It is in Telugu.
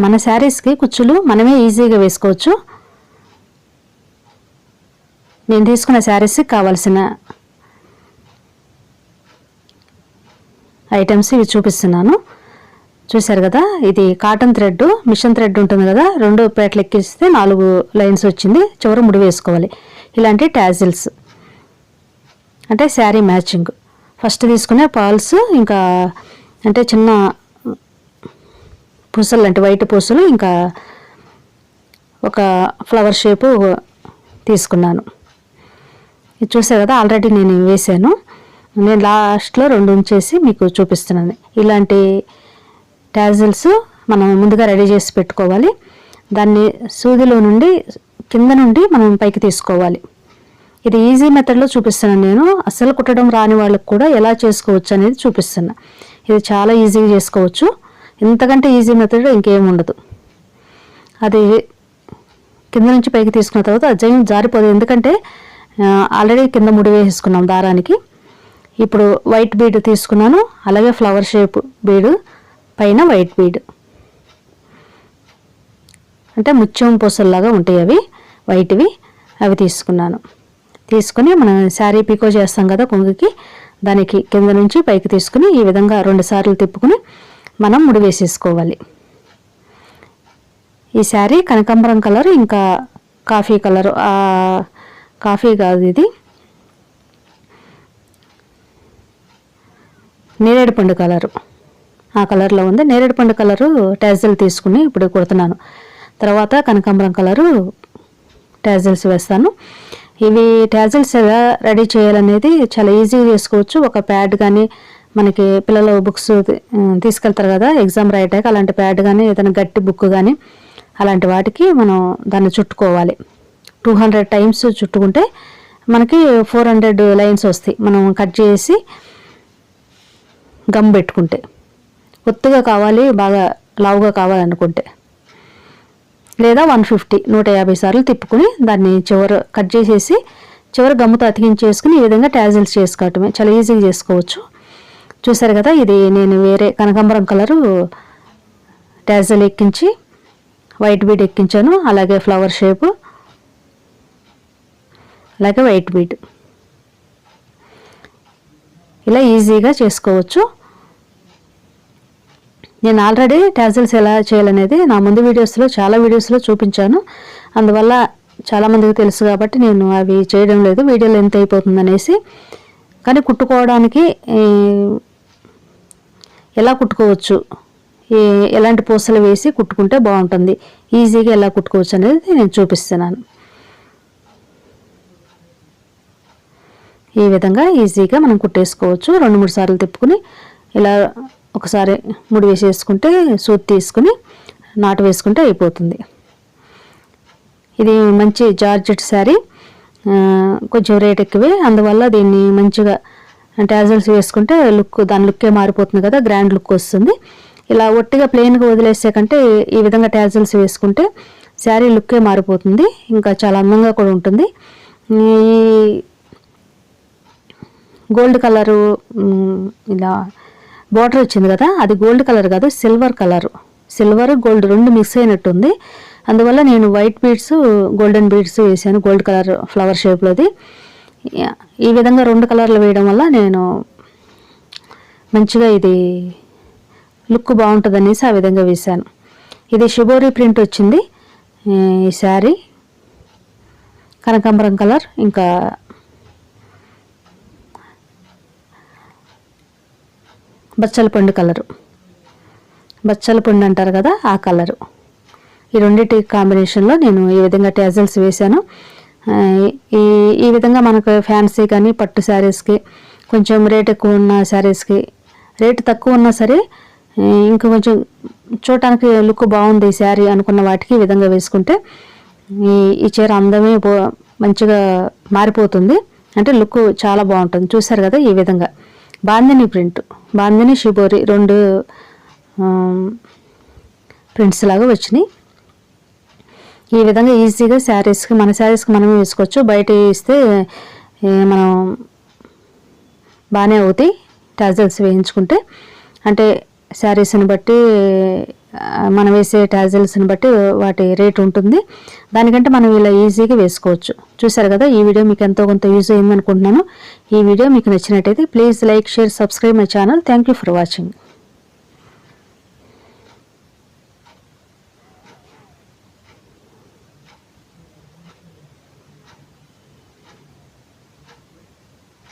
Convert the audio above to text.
మన శారీస్కి కుచ్చులు మనమే ఈజీగా వేసుకోవచ్చు. నేను తీసుకున్న శారీస్కి కావాల్సిన ఐటమ్స్ ఇవి చూపిస్తున్నాను. చూశారు కదా? ఇది కాటన్ థ్రెడ్ మిషన్ థ్రెడ్ ఉంటుంది కదా? రెండు పేటలు ఎక్కిస్తే నాలుగు లైన్స్ వచ్చింది. చివరి ముడి వేసుకోవాలి. ఇలాంటి ట్యాజిల్స్ అంటే శారీ మ్యాచింగ్ ఫస్ట్ తీసుకునే పాల్స్ ఇంకా అంటే చిన్న పూసలు అంటే వైట్ పూసలు ఇంకా ఒక ఫ్లవర్ షేపు తీసుకున్నాను. ఇది చూసారు కదా ఆల్రెడీ నేను వేసాను. నేను లాస్ట్లో రెండు ఉంచేసి మీకు చూపిస్తున్నాను. ఇలాంటి ట్యాజిల్స్ మనం ముందుగా రెడీ చేసి పెట్టుకోవాలి. దాన్ని సూదిలో నుండి కింద నుండి మనం పైకి తీసుకోవాలి. ఇది ఈజీ మెథడ్లో చూపిస్తున్నాను నేను. అస్సలు కుట్టడం రాని వాళ్ళకి కూడా ఎలా చేసుకోవచ్చు అనేది చూపిస్తున్నా. ఇది చాలా ఈజీగా చేసుకోవచ్చు. ఇంతకంటే ఈజీ మెథడ్ ఇంకేం ఉండదు. అది కింద నుంచి పైకి తీసుకున్న తర్వాత అజ్జయం జారిపోదు. ఎందుకంటే ఆల్రెడీ కింద ముడి వేసుకున్నాం దారానికి. ఇప్పుడు వైట్ బీడ్ తీసుకున్నాను అలాగే ఫ్లవర్ షేప్ బీడ్ పైన వైట్ బీడ్ అంటే ముత్యం పూసల్లాగా ఉంటాయి అవి వైట్వి అవి తీసుకున్నాను. తీసుకుని మనం శారీ పీకో చేస్తాం కదా కొంగుకి దానికి కింద నుంచి పైకి తీసుకుని ఈ విధంగా రెండు సార్లు తిప్పుకుని మనం ముడి వేసేసుకోవాలి. ఈ శారీ కనకాంబరం కలర్ ఇంకా కాఫీ కలర్ కాఫీ కాదు ఇది. నేరేడు పండు కలరు. ఆ కలర్లో ఉంది. నేరేడు పండు కలరు ట్యాజిల్ తీసుకుని ఇప్పుడు కుడుతున్నాను. తర్వాత కనకాంబరం కలరు ట్యాజిల్స్ వేస్తాను. ఇవి ట్యాజిల్స్ ఎలా రెడీ చేయాలనేది చాలా ఈజీగా చేసుకోవచ్చు ఒక ప్యాడ్ కానీ మనకి పిల్లలు బుక్స్ తీసుకెళ్తారు కదా ఎగ్జామ్ రాయటాక అలాంటి ప్యాడ్ కానీ ఏదైనా గట్టి బుక్ కానీ అలాంటి వాటికి మనం దాన్ని చుట్టుకోవాలి. టూ హండ్రెడ్ టైమ్స్ చుట్టుకుంటే మనకి ఫోర్ హండ్రెడ్ లైన్స్ వస్తాయి. మనం కట్ చేసి గమ్ పెట్టుకుంటే. ఒత్తుగా కావాలి బాగా లావుగా కావాలనుకుంటే. లేదా వన్ ఫిఫ్టీ నూట యాభై సార్లు తిప్పుకుని దాన్ని చివర కట్ చేసేసి చివరి గమ్ముతో అతికించేసుకుని ఈ విధంగా ట్యాజిల్స్ చేసుకోవటమే. చాలా ఈజీగా చేసుకోవచ్చు. చూసారు కదా ఇది నేను వేరే కనకాంబరం కలరు ట్యాజల్ ఎక్కించి వైట్ బీడ్ ఎక్కించాను అలాగే ఫ్లవర్ షేపు అలాగే వైట్ బీడ్. ఇలా ఈజీగా చేసుకోవచ్చు. నేను ఆల్రెడీ ట్యాజల్స్ ఎలా చేయాలనేది నా ముందు వీడియోస్లో చాలా వీడియోస్లో చూపించాను. అందువల్ల చాలామందికి తెలుసు కాబట్టి నేను అవి చేయడం లేదు వీడియోలు ఎంత అయిపోతుంది అనేసి కానీ కుట్టుకోవడానికి ఎలా కుట్టుకోవచ్చు? ఎలాంటి పూసలు వేసి కుట్టుకుంటే బాగుంటుంది? ఈజీగా ఎలా కుట్టుకోవచ్చు అనేది నేను చూపిస్తున్నాను. ఈ విధంగా ఈజీగా మనం కుట్టేసుకోవచ్చు. రెండు మూడు సార్లు తిప్పుకుని ఇలా ఒకసారి ముడి వేసేసుకుంటే సూత్ తీసుకుని నాటు వేసుకుంటే అయిపోతుంది. ఇది మంచి జార్జెట్ శారీ. కొంచెం రేట్ ఎక్కువే. అందువల్ల దీన్ని మంచిగా ట్యాజల్స్ వేసుకుంటే లుక్ దాని లుక్కే మారిపోతుంది కదా గ్రాండ్ లుక్ వస్తుంది. ఇలా ఒట్టిగా ప్లెయిన్గా వదిలేసే కంటే ఈ విధంగా ట్యాజల్స్ వేసుకుంటే శారీ లుక్కే మారిపోతుంది ఇంకా చాలా అందంగా కూడా ఉంటుంది. ఈ గోల్డ్ కలరు ఇలా బార్డర్ వచ్చింది కదా అది గోల్డ్ కలర్ కాదు సిల్వర్ కలర్ సిల్వర్ గోల్డ్ రెండు మిక్స్ అయినట్టుంది. అందువల్ల నేను వైట్ బీడ్స్ గోల్డెన్ బీడ్స్ వేసాను గోల్డ్ కలర్ ఫ్లవర్ షేప్లోది ఈ విధంగా రెండు కలర్లు వేయడం వల్ల నేను మంచిగా ఇది లుక్ బాగుంటుంది అనేసి ఆ విధంగా వేశాను. ఇది షిబోరి ప్రింట్ వచ్చింది. ఈ శారీ కనకాంబరం కలర్ ఇంకా బచ్చల పండు కలరు. బచ్చల పండు అంటారు కదా ఆ కలరు. ఈ రెండింటి కాంబినేషన్లో నేను ఈ విధంగా ట్యాజల్స్ వేశాను. ఈ ఈ విధంగా మనకు ఫ్యాన్సీ కానీ పట్టు శారీస్కి కొంచెం రేట్ ఎక్కువ ఉన్న శారీస్కి రేటు తక్కువ ఉన్నా సరే ఇంకా కొంచెం చూడటానికి లుక్ బాగుంది ఈ శారీ అనుకున్న వాటికి ఈ విధంగా వేసుకుంటే ఈ ఈ చీర అందమే మంచిగా మారిపోతుంది. అంటే లుక్ చాలా బాగుంటుంది. చూసారు కదా ఈ విధంగా. బాందిని ప్రింట్ బాందిని షిబోరి రెండు ప్రింట్స్ లాగా వచ్చినాయి. ఈ విధంగా ఈజీగా శారీస్కి మన శారీస్కి మనమే వేసుకోవచ్చు. బయట ఇస్తే మనం బాగానే అవుతాయి టాజల్స్ వేయించుకుంటే. అంటే శారీస్ని బట్టి మనం వేసే టాజిల్స్ని బట్టి వాటి రేట్ ఉంటుంది. దానికంటే మనం ఇలా ఈజీగా వేసుకోవచ్చు. చూసారు కదా ఈ వీడియో మీకు ఎంతో కొంత యూజ్ అయిందనుకుంటున్నాను. ఈ వీడియో మీకు నచ్చినట్టయితే please like share subscribe my channel. Thank you for watching.